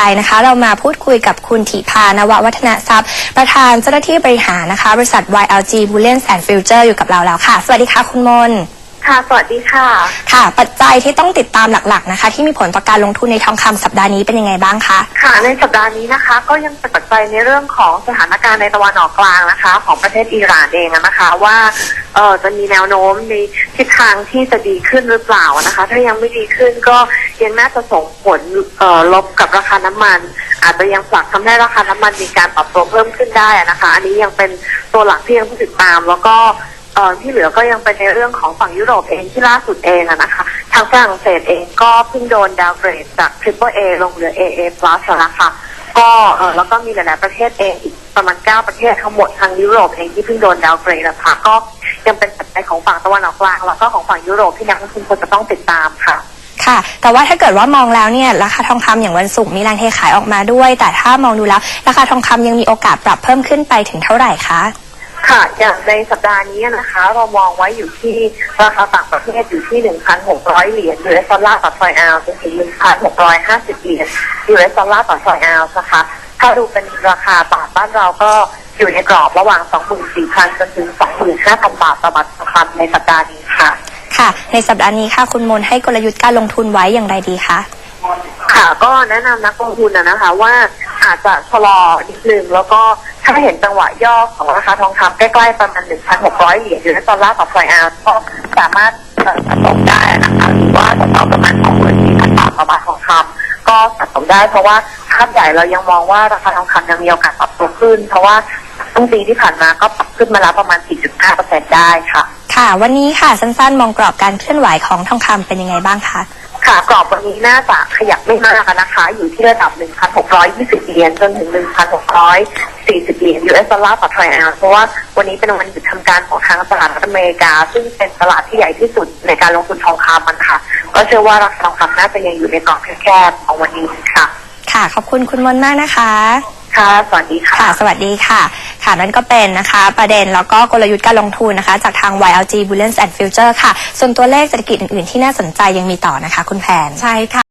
รนะคะ เรามาพูดคุยกับคุณถิพานววัฒนทรัพย์ ประธานเจ้าหน้าที่บริหารนะคะ บริษัท YLG b u l l i a n and Future อยู่กับเราแล้วค่ะ สวัสดีค่ะ คุณมน ค่ะ สวัสดีค่ะ ค่ะ ปัจจัยที่ต้องติดตามหลักๆนะคะ ที่มีผลต่อการลงทุนในทองคำสัปดาห์นี้เป็นยังไงบ้างคะ ค่ะ ในสัปดาห์นี้นะคะ ก็ยังเป็นปัจจัยในเรื่องของสถานการณ์ในตะวันออกกลางนะคะ ของประเทศอิหร่านเองนะคะ ว่าเอ่อจะมีแนวโน้มในทิศทางที่จะดีขึ้นหรือเปล่านะคะ ถ้ายังไม่ดีขึ้นก็ยังน่าจะส่งผลเอ่อลบกับราคาน้ำมัน อาจจะยังผลักทำให้ราคาน้ำมันมีการปรับตัวเพิ่มขึ้นได้นะคะ อันนี้ยังเป็นตัวหลักที่ยังต้องติดตาม แล้วก็ เอ่อที่เหลือก็ยังเป็นในเรื่องของฝั่งยุโรปเองที่ล่าสุดเองอะนะคะ ทางฝรั่งเศสเองก็เพิ่งโดนดาวเกรดจาก Triple A ลงเหลือ AA Plus อะนะคะก็เออแล้วก็มีหลายๆประเทศเองอีกประมาณ 9 ประเทศทั้งหมดทางยุโรปเองที่เพิ่งโดนดาวเกรดนะคะก็ยังเป็นปัจจัยของฝั่งตะวันออกกลางแล้วก็ของฝั่งยุโรปที่นักลงทุนควรจะต้องติดตามค่ะค่ะ แต่ว่าถ้าเกิดว่ามองแล้วเนี่ยราคาทองคำอย่างวันศุกร์มีแรงเทขายออกมาด้วย แต่ถ้ามองดูแล้วราคาทองคำยังมีโอกาสปรับเพิ่มขึ้นไปถึงเท่าไหร่คะ ค่ะ อย่างในสัปดาห์นี้นะคะ เรามองไว้อยู่ที่ราคาต่างประเทศอยู่ที่ 1,600 เหรียญ US ดอลลาร์ต่อทรอยออนซ์จนถึง1,650 เหรียญ US ดอลลาร์ต่อทรอยออนซ์นะคะ ถ้าดูเป็นราคาบาทบ้านเราก็อยู่ในกรอบระหว่าง 24,000 จนถึง 25,000 บาทต่อบาททองคำในสัปดาห์นี้ค่ะ ค่ะ ในสัปดาห์นี้ค่ะ คุณมนให้กลยุทธ์การลงทุนไว้อย่างไรดีคะ ค่ะ ก็แนะนำนักลงทุนนะนะคะว่า อาจจะชะลอนิดนึงแล้วก็ถ้าเห็นจังหวะย่อของราคาทองคำใกล้ๆประมาณ 1,600 เหรียญหรือดอลลาร์ต่อฟอยออนซ์ก็สามารถเอ่อสะสมได้นะคะหรือว่าสะสมประมาณ24,000บาทต่อบาททองคำก็สะสมได้เพราะว่าภาพใหญ่เรายังมองว่าราคาทองคำยังมีโอกาสปรับตัวขึ้น เพราะว่าต้นปีที่ผ่านมาก็ปรับขึ้นมาแล้วประมาณ 4.5%ได้ค่ะ ค่ะ วันนี้ค่ะสั้นๆ มองกรอบการเคลื่อนไหวของทองคำเป็นยังไงบ้างคะ ค่ะกรอบวันนี้น่าจะขยับไม่มากอะนะคะ อยู่ที่ระดับ 1,620 เหรียญจนถึง 1,640 เหรียญ US ดอลลาร์ต่อทรอยออนซ์เพราะว่าวันนี้เป็นวันหยุดทำการของทางตลาดอเมริกา ซึ่งเป็นตลาดที่ใหญ่ที่สุดในการลงทุนทองคำมันค่ะ ก็เชื่อว่าราคาทองคำน่าจะยังอยู่ในกรอบแคบๆของวันนี้ค่ะ ค่ะ ขอบคุณคุณมนมากนะคะ ค่ะ สวัสดีค่ะ ค่ะ สวัสดีค่ะ ค่ะนั่นก็เป็นนะคะ ประเด็นแล้วก็กลยุทธ์การลงทุนนะคะ จากทาง YLG Bullion and Future ค่ะ ส่วนตัวเลขเศรษฐกิจอื่นๆ ที่น่าสนใจยังมีต่อนะคะ คุณแพน ใช่ค่ะ